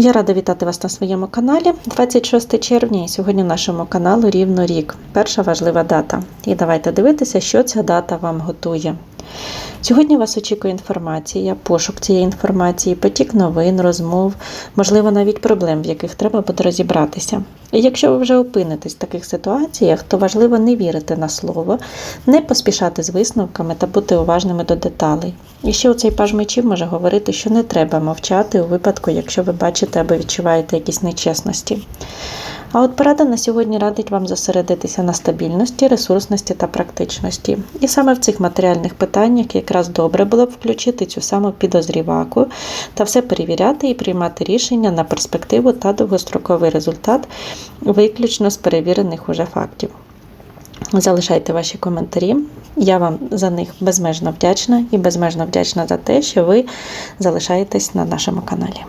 Я рада вітати вас на своєму каналі. 26 червня і сьогодні нашому каналу рівно рік. Перша важлива дата. І давайте дивитися, що ця дата вам готує. Сьогодні вас очікує інформація, пошук цієї інформації, потік новин, розмов, можливо, навіть проблем, в яких треба буде розібратися. І якщо ви вже опинитесь в таких ситуаціях, то важливо не вірити на слово, не поспішати з висновками та бути уважними до деталей. І ще оцей паж мечів може говорити, що не треба мовчати у випадку, якщо ви бачите або відчуваєте якісь нечесності. А от порада на сьогодні радить вам зосередитися на стабільності, ресурсності та практичності. І саме в цих матеріальних питаннях якраз добре було б включити цю саму підозріваку та все перевіряти і приймати рішення на перспективу та довгостроковий результат, виключно з перевірених уже фактів. Залишайте ваші коментарі. Я вам за них безмежно вдячна і безмежно вдячна за те, що ви залишаєтесь на нашому каналі.